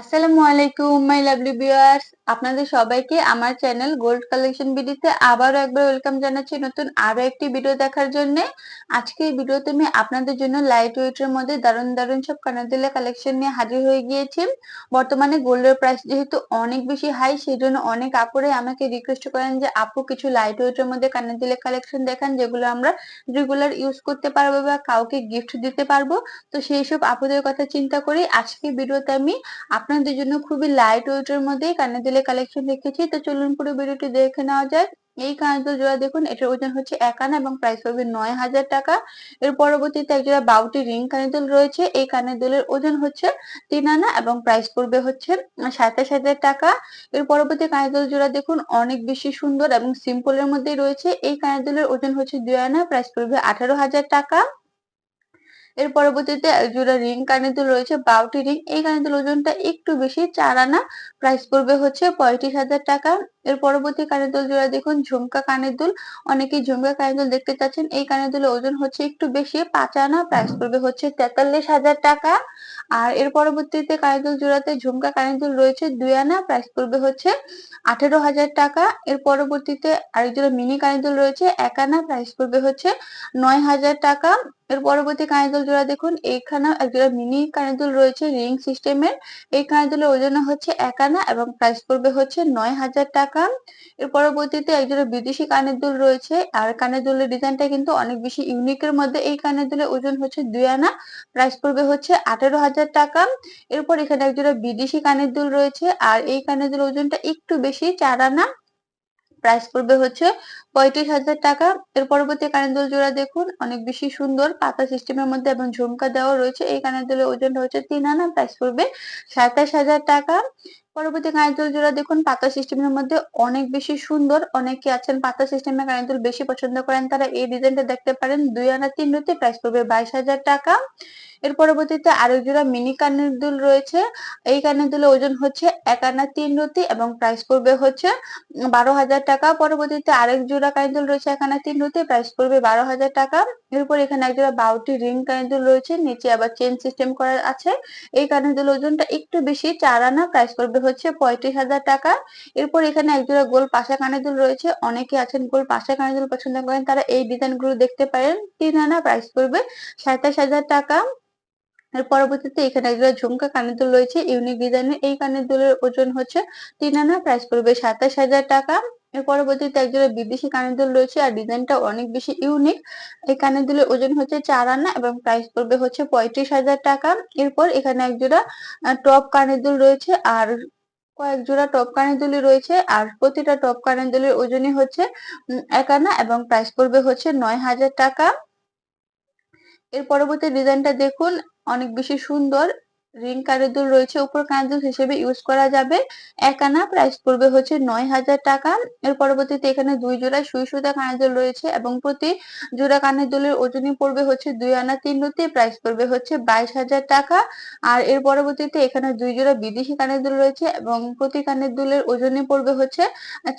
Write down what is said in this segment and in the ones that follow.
আসসালামু আলাইকুম my lovely viewers আপনাদের সবাইকে আমার চ্যানেল গোল্ড কালেকশন ভিডিওতে আবারও একবার ওয়েলকাম জানাচ্ছি নতুন একটি ভিডিও দেখার জন্য। আজকে এই ভিডিওতে আমি আপনাদের জন্য লাইট ওয়েটের মধ্যে দারুণ দারুণ সব কালেকশন নিয়ে হাজির হয়ে গিয়েছি। বর্তমানে গোল্ডের প্রাইস যেহেতু অনেক বেশি হাই সেই জন্য অনেক আপুরে আমাকে রিকোয়েস্ট করেন যে, আপু, কিছু লাইট ওয়েটের মধ্যে কানাদিলা কালেকশন দেখান, যেগুলো আমরা রেগুলার ইউজ করতে পারব বা কাউকে গিফট দিতে পারব। তো সেই সব আপুদের কথা চিন্তা করে আজকে ভিডিওতে আমি আপনাদের জন্য খুবই লাইট ওয়েটের মধ্যে কানের দুলের কালেকশন রেখেছি তো চলুন পুরো ভিডিওটি দেখে নেওয়া যাক। এই কানের দুল জোড়া দেখুন, এটার ওজন হচ্ছে এক আনা এবং প্রাইস পড়বে নয় হাজার টাকা। এর পরবর্তীতে এক জোড়া বাউটি রিং কানের দুল রয়েছে। এই কানের দুলের ওজন হচ্ছে তিন আনা এবং প্রাইস পড়বে হচ্ছে সাতাশ হাজার টাকা। এর পরবর্তী কানের দুল জোড়া দেখুন, অনেক বেশি সুন্দর এবং সিম্পলের মধ্যেই রয়েছে। এই কানের দুলের ওজন হচ্ছে দুই আনা প্রাইস পড়বে আঠারো হাজার টাকা। এর পরবর্তীতে জোড়া রিং কানের দুল রয়েছে, বাউটি রিং। এই কানের দুল ওজনটা একটু বেশি, চার আনা। প্রাইস পড়বে হচ্ছে পঁয়ত্রিশ হাজার টাকা। এর পরবর্তী কানের দুল জোড়া দেখুন, ঝুমকা কানের দুল। অনেকেই ঝুমকা কানের দুল দেখতে চাচ্ছেন। এই কানের দুলের ওজন হচ্ছে একটু বেশি, পাঁচ আনা প্রাইস পড়বে হচ্ছে তেতাল্লিশ হাজার টাকা। আর এর পরবর্তীতে কানের দুল জোড়াতে ঝুমকা কানের দুল রয়েছে দুই আনা প্রাইস পড়বে হচ্ছে আঠেরো হাজার টাকা। এর পরবর্তীতে আরেক জোড়া মিনি কানের দুল রয়েছে এক আনা প্রাইস পড়বে হচ্ছে নয় হাজার টাকা। এর পরবর্তী কানের জোড়া দেখুন, এইখানে একজোড়া মিনি কানের রয়েছে রিং সিস্টেমের। এই কানের ওজন হচ্ছে এক আনা এবং প্রাইস পড়বে হচ্ছে নয় হাজার টাকা। এর পরবর্তীতে একজোড়া বিদেশি কানের দুল রয়েছে। আর কানের দুলের ডিজাইনটা কিন্তু অনেক বেশি ইউনিকের মধ্যে। এই কানের দুলের ওজন হচ্ছে দুই আনা। প্রাইস পড়বে হচ্ছে আঠেরো হাজার টাকা। এরপর এখানে একজোড়া বিদেশি কানের দুল রয়েছে। আর এই কানের দুলের ওজনটা একটু বেশি, চার আনা। প্রাইস পড়বে হচ্ছে পঁয়ত্রিশ হাজার টাকা। এর পরবর্তী কানের দুল জোড়া দেখুন। অনেক বেশি সুন্দর, পাতা সিস্টেমের মধ্যে এবং ঝুমকা দেওয়া রয়েছে। এই কানের দুলের ওজনটা হচ্ছে তিন আনা। প্রাইস পড়বে সাতাশ হাজার টাকা। পরবর্তী কানের জোড়া দেখুন, পাতা সিস্টেমের মধ্যে অনেক বেশি সুন্দর, অনেকে আছেন পাতা সিস্টেমের কানের বেশি পছন্দ করেন, তারা এই ডিজাইনটা দেখতে পারেন। দুই আনা, তিন রুতে প্রাইস পড়বে বাইশ হাজার টাকা। এর পরবর্তীতে আরেক জোড়া মিনি কানের দুল রয়েছে। এই কানের দুলের ওজন হচ্ছে এক আনা, তিন রুতি এবং প্রাইস পড়বে হচ্ছে বারো হাজার টাকা। পরবর্তীতে আরেক জোড়া কানের দুল রয়েছে এক আনা, তিন রুতি প্রাইস পড়বে বারো হাজার টাকা। এরপর এখানে এক জোড়া বাউটি রিং কানের দুল রয়েছে, নিচে আবার চেন সিস্টেম করা আছে। এই কানের দুল ওজনটা একটু বেশি, চার আনা প্রাইস পড়বে হচ্ছে পঁয়ত্রিশ হাজার টাকা। এরপর এখানে একজোড়া গোল পাশা কানের দুল রয়েছে। অনেকে আছেন গোল পাশা কানের দুল পছন্দ করেন, তারা এই ডিজাইনগুলো দেখতে পারেন। তিন আনা প্রাইস পড়বে সাতাশ হাজার টাকা। এর পরবর্তীতে এখানে একটা ঝুমকা কানের দুল রয়েছে ইউনিক ডিজাইনের এই কানের দুলের ওজন হচ্ছে তিন আনা প্রাইস পড়বে সাতাশ হাজার টাকা। এর পরবর্তীতে একজোড়া বিদেশি কানের দুল রয়েছে আর ডিজাইনটা অনেক বেশি ইউনিক এই কানের দুলের ওজন হচ্ছে চার আনা এবং প্রাইস পড়বে হচ্ছে পঁয়ত্রিশ হাজার টাকা। এরপর এখানে একজোড়া টপ কানের দুল রয়েছে আর কয়েক জোড়া টপ কানের দুলি রয়েছে আর প্রতিটা টপ কানের ওজনই হচ্ছে এক আনা এবং প্রাইস পড়বে হচ্ছে নয় হাজার টাকা। এর পরবর্তী ডিজাইনটা দেখুন, অনেক বেশি সুন্দর। রিং কানের রয়েছে, উপর কানের হিসেবে ইউজ করা যাবে। এক আনা প্রাইস পড়বে হচ্ছে নয় হাজার টাকা। এর পরবর্তীতে এখানে দুই জোড়া সুই সুতা কানের রয়েছে এবং প্রতি জোড়া কানের দুলের ওজনই পড়বে হচ্ছে দুই আনা তিন রুতি প্রাইস পড়বে হচ্ছে বাইশ হাজার টাকা। আর এর পরবর্তীতে এখানে দুই জোড়া বিদেশি কানের দুল রয়েছে এবং প্রতি কানের দুলের ওজনই পড়বে হচ্ছে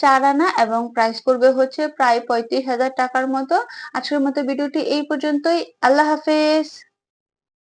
চার আনা এবং প্রাইস পড়বে হচ্ছে প্রায় পঁয়ত্রিশ হাজার টাকার মতো। আজকের মতো ভিডিওটি এই পর্যন্তই। আল্লাহ হাফেজ।